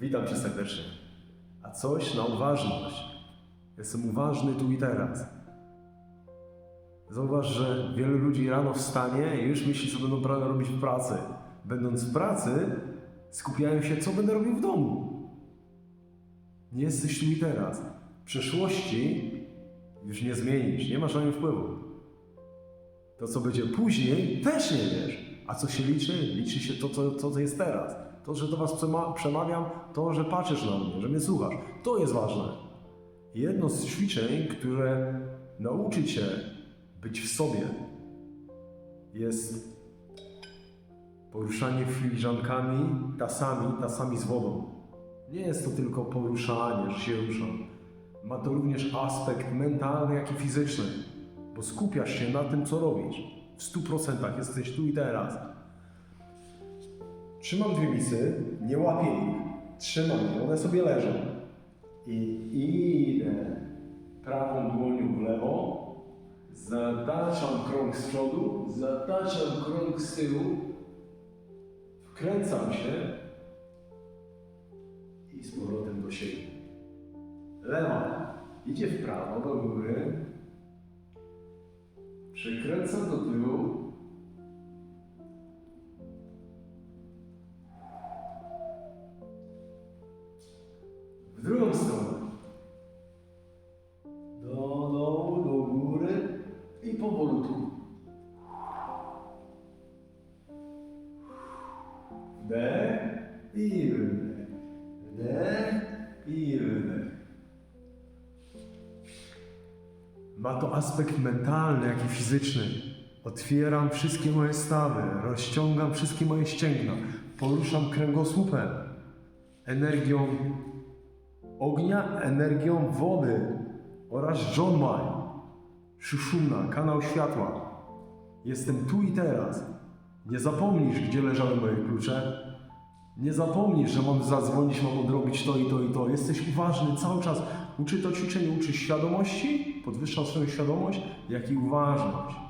Witam Cię serdecznie. A coś na uważność. Jestem uważny tu i teraz. Zauważ, że wielu ludzi rano wstanie i już myśli, co będą robić w pracy. Będąc w pracy, skupiają się, co będę robił w domu. Nie jesteś tu i teraz. Przyszłości już nie zmienisz, nie masz na nią wpływu. To, co będzie później, też nie wiesz. A co się liczy? Liczy się to, co, co jest teraz. To, że do Was przema- przemawiam, to, że patrzysz na mnie, że mnie słuchasz. To jest ważne. Jedno z ćwiczeń, które nauczy Cię być w sobie, jest poruszanie filiżankami, tasami, tasami z wodą. Nie jest to tylko poruszanie, że się ruszam. Ma to również aspekt mentalny, jak i fizyczny, bo skupiasz się na tym, co robisz. W 100% jesteś tu i teraz. Trzymam dwie misy, nie łapię ich. Trzymam je, one sobie leżą. I idę prawą dłonią w lewo, zataczam krąg z przodu, zataczam krąg z tyłu, wkręcam się i z powrotem do siebie. Lewa idzie w prawo do góry, przekręcam do tyłu, Wdech i wydech. Wdech i. Ma to aspekt mentalny, jak i fizyczny. Otwieram wszystkie moje stawy, rozciągam wszystkie moje ścięgna, poruszam kręgosłupem, energią ognia, energią wody oraz Jonmai, Shushumna, kanał światła. Jestem tu i teraz. Nie zapomnisz, gdzie leżały moje klucze. Nie zapomnisz, że mam zadzwonić, mam odrobić to i to i to. Jesteś uważny cały czas. Uczy to ćwiczenie, uczy świadomości, podwyższa swoją świadomość, jak i uważność.